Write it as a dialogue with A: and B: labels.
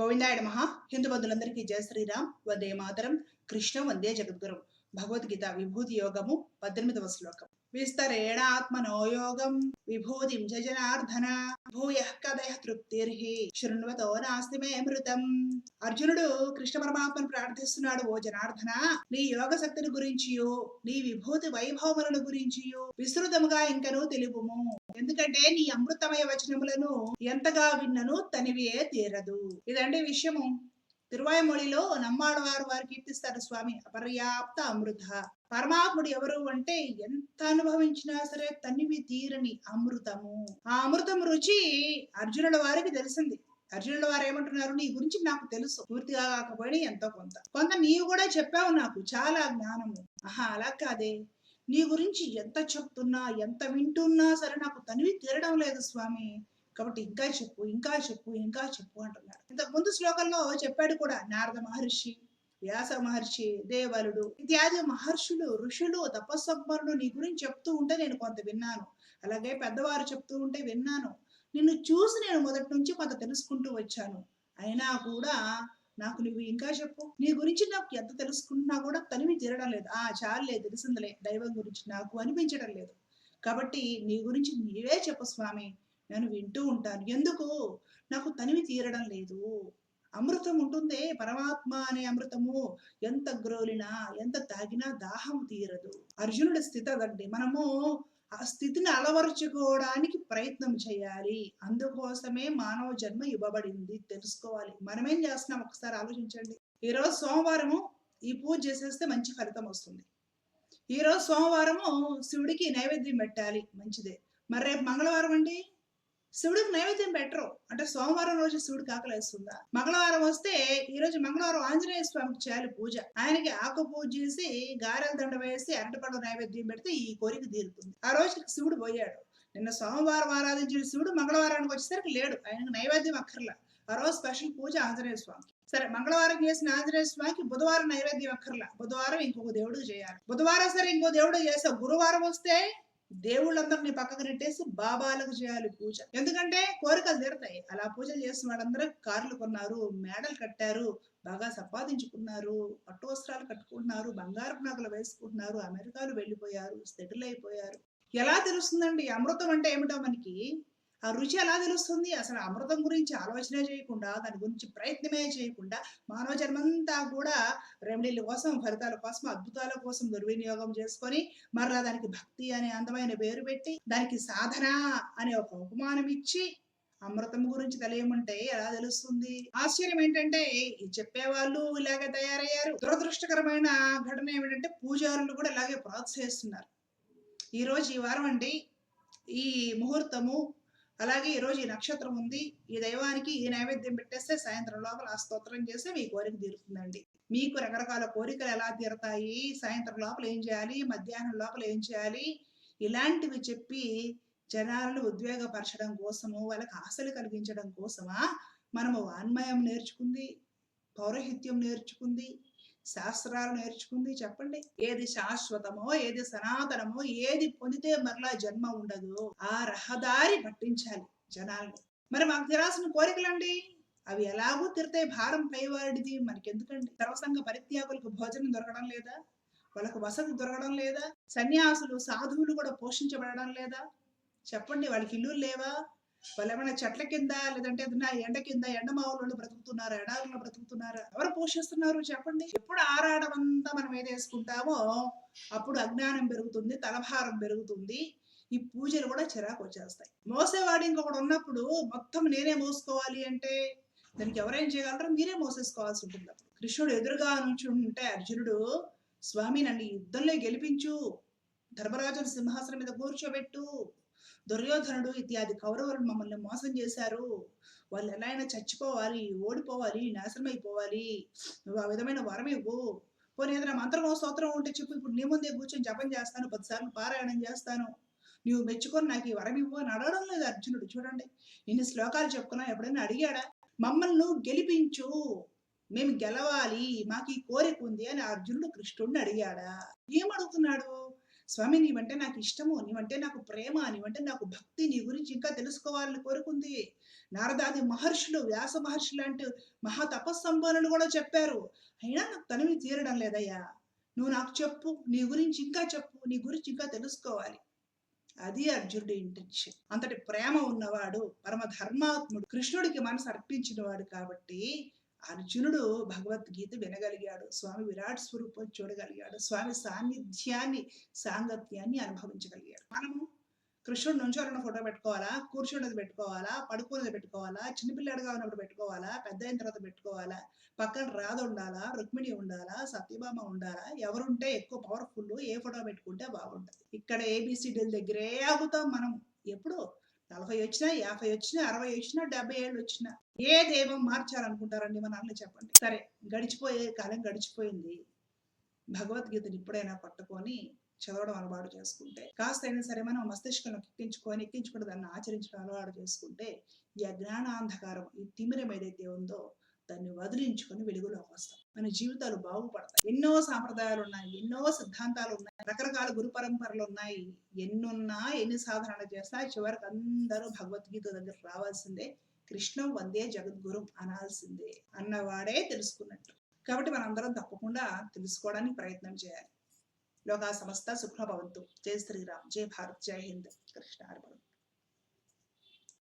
A: గోవిందాయ నమ. హిందూ బంధులందరికీ జయ శ్రీరామ్. వందే మాతరం. కృష్ణ వందే జగద్గురు. భగవద్గీత విభూతి యోగము పద్దెనిమిదవ శ్లోకం. విస్తరేణాత్మనో యోగం. విభూతిం జనార్దన. భూయ కదయ తృప్తిర్హి. శృణ్వతో నాస్తి మే మృతం. అర్జునుడు కృష్ణ పరమాత్మను ప్రార్థిస్తున్నాడు ఓ జనార్దన నీ యోగ శక్తిని గురించియు నీ విభూతి వైభవములను గురించియు విస్తృతముగా ఇంకను తెలుపుము. ఎందుకంటే నీ అమృతమయ వచనములను ఎంతగా విన్నను తనివియే తీరదు. ఇదండి విషయము. తిరువాయమొళిలో నమ్మాడవారు వారు కీర్తిస్తారు స్వామి. అపర్యాప్త అమృత. పరమాత్ముడు ఎవరు అంటే ఎంత అనుభవించినా సరే తనివి తీరని అమృతము. ఆ అమృతం రుచి అర్జునుల వారికి తెలిసింది. అర్జునుల వారు ఏమంటున్నారు? నీ గురించి నాకు తెలుసు. పూర్తిగా కాకపోయినా ఎంతో కొంత. కొంత నీవు కూడా చెప్పావు నాకు. చాలా జ్ఞానము. ఆహా అలా కాదే. నీ గురించి ఎంత చెప్తున్నా ఎంత వింటున్నా సరే నాకు తనివి తీరడం లేదు స్వామి. కాబట్టి ఇంకా చెప్పు ఇంకా చెప్పు ఇంకా చెప్పు అంటున్నాడు. ఇంత ముందు శ్లోకంలో చెప్పాడు కూడా నారద మహర్షి వ్యాస మహర్షి దేవలుడు ఇత్యాది మహర్షులు ఋషులు తపస్సంపన్నులు నీ గురించి చెప్తూ ఉంటే నేను కొంత విన్నాను. అలాగే పెద్దవారు చెప్తూ ఉంటే విన్నాను. నిన్ను చూసి నేను మొదటి నుంచి కొంత తెలుసుకుంటూ వచ్చాను. అయినా కూడా నాకు నువ్వు ఇంకా చెప్పు. నీ గురించి నాకు ఎంత తెలుసుకున్నా కూడా తనివి తీరడం లేదు. ఆ చాలే తెలిసిందిలే. దైవం గురించి నాకు అనిపించడం లేదు. కాబట్టి నీ గురించి నీవే చెప్పు స్వామి. నేను వింటూ ఉంటాను. ఎందుకు? నాకు తనివి తీరడం లేదు. అమృతం ఉంటుందే. పరమాత్మ అనే అమృతము ఎంత గ్రోలినా ఎంత తాగినా దాహం తీరదు. అర్జునుడి స్థితి అదండి. మనము ఆ స్థితిని అలవరుచుకోవడానికి ప్రయత్నం చేయాలి. అందుకోసమే మానవ జన్మ ఇవ్వబడింది. తెలుసుకోవాలి. మనమేం చేస్తున్నాం? ఒకసారి ఆలోచించండి. ఈరోజు సోమవారము ఈ పూజ చేసేస్తే మంచి ఫలితం వస్తుంది. ఈరోజు సోమవారము శివుడికి నైవేద్యం పెట్టాలి. మంచిదే. మరి రేపు మంగళవారం అండి? శివుడికి నైవేద్యం పెట్టరు. అంటే సోమవారం రోజు శివుడికి ఆకలి వేస్తుందా? మంగళవారం వస్తే ఈ రోజు మంగళవారం ఆంజనేయ స్వామికి చేయాలి పూజ. ఆయనకి ఆకు పూజ చేసి గారెల దండ వేసి అరటిపండు నైవేద్యం పెడితే ఈ కోరిక తీరుతుంది. ఆ రోజు శివుడు పోయాడు. నిన్న సోమవారం ఆరాధించిన శివుడు మంగళవారానికి వచ్చేసరికి లేడు. ఆయనకు నైవేద్యం అక్కర్లా. ఆ రోజు స్పెషల్ పూజ ఆంజనేయ స్వామికి. సరే మంగళవారం చేసిన ఆంజనేయ స్వామికి బుధవారం నైవేద్యం అక్కర్లా. బుధవారం ఇంకొక దేవుడికి చేయాలి. బుధవారం సరే ఇంకో దేవుడు చేసావు గురువారం వస్తే దేవుళ్ళందరినీ పక్కకు నెట్టేసి బాబాలకు చేయాలి పూజ. ఎందుకంటే కోరికలు తీరుతాయి. అలా పూజలు చేసిన వాళ్ళందరూ కార్లు కొన్నారు మేడలు కట్టారు బాగా సంపాదించుకున్నారు పట్టు వస్త్రాలు కట్టుకుంటున్నారు బంగారపు నగలు వేసుకుంటున్నారు అమెరికాలు వెళ్ళిపోయారు సెటిల్ అయిపోయారు. ఎలా తెలుస్తుందండి? అమృతం అంటే ఏమిటో మనకి ఆ రుచి ఎలా తెలుస్తుంది? అసలు అమృతం గురించి ఆలోచన చేయకుండా దాని గురించి ప్రయత్నమే చేయకుండా మానవ జన్మంతా కూడా రెమెడీల కోసం ఫలితాల కోసం అద్భుతాల కోసం దుర్వినియోగం చేసుకొని మరలా దానికి భక్తి అనే అందమైన పేరు పెట్టి దానికి సాధన అనే ఒక ఉపమానం ఇచ్చి అమృతం గురించి తెలియమంటే ఎలా తెలుస్తుంది? ఆశ్చర్యం ఏంటంటే చెప్పేవాళ్ళు ఇలాగే తయారయ్యారు. దురదృష్టకరమైన ఘటన ఏమిటంటే పూజారులు కూడా ఇలాగే ప్రోత్సహిస్తున్నారు ఈ రోజు ఈ వారం అండి ఈ ముహూర్తము అలాగే ఈరోజు ఈ నక్షత్రం ఉంది. ఈ దైవానికి ఈ నైవేద్యం పెట్టేస్తే సాయంత్రం లోపల ఆ స్తోత్రం చేస్తే మీ కోరిక తీరుతుందండి. మీకు రకరకాల కోరికలు ఎలా తీరతాయి? సాయంత్రం లోపల ఏం చేయాలి? మధ్యాహ్నం లోపల ఏం చేయాలి? ఇలాంటివి చెప్పి జనాలను ఉద్వేగపరచడం కోసము వాళ్ళకి ఆశలు కలిగించడం కోసమా? మనము వాన్మయం నేర్చుకుంది పౌరహిత్యం నేర్చుకుంది శాస్త్రాలు నేర్చుకుంది చెప్పండి. ఏది శాశ్వతమో ఏది సనాతనమో ఏది పొందితే మరలా జన్మ ఉండదు ఆ రహదారి పట్టించాలి జనాల్ని. మరి మాకు తీరాల్సిన కోరికలండి? అవి ఎలాగూ తిరితే భారం పైవాడిది మనకెందుకండి? సర్వసంగ పరిత్యాగులకు భోజనం దొరకడం లేదా? వాళ్ళకు వసతి దొరకడం లేదా? సన్యాసులు సాధువులు కూడా పోషించబడడం లేదా? చెప్పండి వాళ్ళకి ఇల్లు లేవా? వాళ్ళు ఏమైనా చెట్ల కింద లేదంటే ఏదైనా ఎండ కింద ఎండమావులలో బ్రతుకుతున్నారా ఎడారులో బ్రతుకుతున్నారా? ఎవరు పోషిస్తున్నారు చెప్పండి. ఎప్పుడు ఆరాడం అంతా మనం ఏదేసుకుంటామో అప్పుడు అజ్ఞానం పెరుగుతుంది తలభారం పెరుగుతుంది. ఈ పూజలు కూడా చిరాకు వచ్చేస్తాయి. మోసేవాడు ఇంకొకడు ఉన్నప్పుడు మొత్తం నేనే మోసుకోవాలి అంటే దానికి ఎవరేం చేయగలరో? మీరే మోసేసుకోవాల్సి ఉంటుంది అప్పుడు. కృష్ణుడు ఎదురుగా నుంచి ఉంటే అర్జునుడు స్వామి నన్ను యుద్ధంలో గెలిపించు. ధర్మరాజుని సింహాసనం మీద కూర్చోబెట్టు. దుర్యోధనుడు ఇత్యాది కౌరవులు మమ్మల్ని మోసం చేశారు. వాళ్ళు ఎలా అయినా చచ్చిపోవాలి ఓడిపోవాలి నాశనం అయిపోవాలి నువ్వు ఆ విధమైన వరం ఇవ్వు. పోనీ ఏదైనా మంత్రమో స్తోత్రం ఉంటే చెప్పు. ఇప్పుడు నీ ముందే కూర్చొని జపం చేస్తాను పదిసార్లు పారాయణం చేస్తాను. నువ్వు మెచ్చుకొని నాకు ఈ వరం ఇవ్వు అని అడగడం లేదు అర్జునుడు. చూడండి ఇన్ని శ్లోకాలు చెప్పుకున్నా ఎప్పుడైనా అడిగాడా? మమ్మల్ని గెలిపించు. మేము గెలవాలి. మాకు ఈ కోరిక ఉంది అని అర్జునుడు కృష్ణుడిని అడిగాడా? ఏమడుగుతున్నాడు స్వామి నీవంటే నాకు ఇష్టము నీవంటే నాకు ప్రేమ నీవంటే నాకు భక్తి నీ గురించి ఇంకా తెలుసుకోవాలని కోరుకుంది. నారదాది మహర్షులు వ్యాస మహర్షులు లాంటి మహా తపస్సంపన్నులు కూడా చెప్పారు. అయినా నాకు తనివి తీరడం లేదయ్యా. నువ్వు నాకు చెప్పు నీ గురించి ఇంకా చెప్పు నీ గురించి ఇంకా తెలుసుకోవాలి. అది అర్జునుడి ఇంటెన్షన్ అంతటి ప్రేమ ఉన్నవాడు పరమ ధర్మాత్ముడు కృష్ణుడికి మనసు అర్పించిన వాడు కాబట్టి అర్జునుడు భగవద్గీత వినగలిగాడు. స్వామి విరాట్ స్వరూపం చూడగలిగాడు. స్వామి సాన్నిధ్యాన్ని సాంగత్యాన్ని అనుభవించగలిగాడు. మనము కృష్ణుడు నుంచోన్న ఫోటో పెట్టుకోవాలా? కూర్చున్నది పెట్టుకోవాలా? పడుకున్నది పెట్టుకోవాలా? చిన్నపిల్లాడుగా ఉన్నప్పుడు పెట్టుకోవాలా? పెద్ద అయిన తర్వాత పెట్టుకోవాలా? పక్కన రాధ ఉండాలా? రుక్మిణి ఉండాలా? సత్యభామ ఉండాలా? ఎవరుంటే ఎక్కువ పవర్ఫుల్ ఏ ఫోటో పెట్టుకుంటే బాగుంటుంది. ఇక్కడ ఏబిసిడీల దగ్గరే ఆగుతాం మనం. ఎప్పుడు? నలభై వచ్చినా యాభై వచ్చినా అరవై వచ్చినా డెబ్బై ఏళ్ళు వచ్చినా ఏ దైవం మార్చాలనుకుంటారండి మన అన్న చెప్పండి. సరే గడిచిపోయే కాలం గడిచిపోయింది. భగవద్గీతను ఇప్పుడైనా పట్టుకొని చదవడం అలవాటు చేసుకుంటే కాస్త అయినా సరే మనం మస్తిష్కంలో ఎక్కించుకొని ఎక్కించుకుని దాన్ని ఆచరించడం అలవాటు చేసుకుంటే ఈ అజ్ఞానాంధకారం ఈ తిమిరం ఏదైతే ఉందో దాన్ని వదిలించుకొని వెలుగులోకి వస్తాం. మన జీవితాలు బాగుపడతాయి. ఎన్నో సాంప్రదాయాలు ఉన్నాయి ఎన్నో సిద్ధాంతాలు ఉన్నాయి రకరకాల గురు పరంపరలు ఉన్నాయి. ఎన్నున్నా ఎన్ని సాధనలు చేసినా చివరికి అందరూ భగవద్గీత దగ్గర రావాల్సిందే. కృష్ణం వందే జగద్గురు అనాల్సిందే అన్నవాడే తెలుసుకున్నట్టు. కాబట్టి మనందరం తప్పకుండా తెలుసుకోవడానికి ప్రయత్నం చేయాలి. లోకా సమస్త సుఖభవంతు. జై శ్రీరామ్. జై భారత్. జై హింద్. కృష్ణ అర్పణం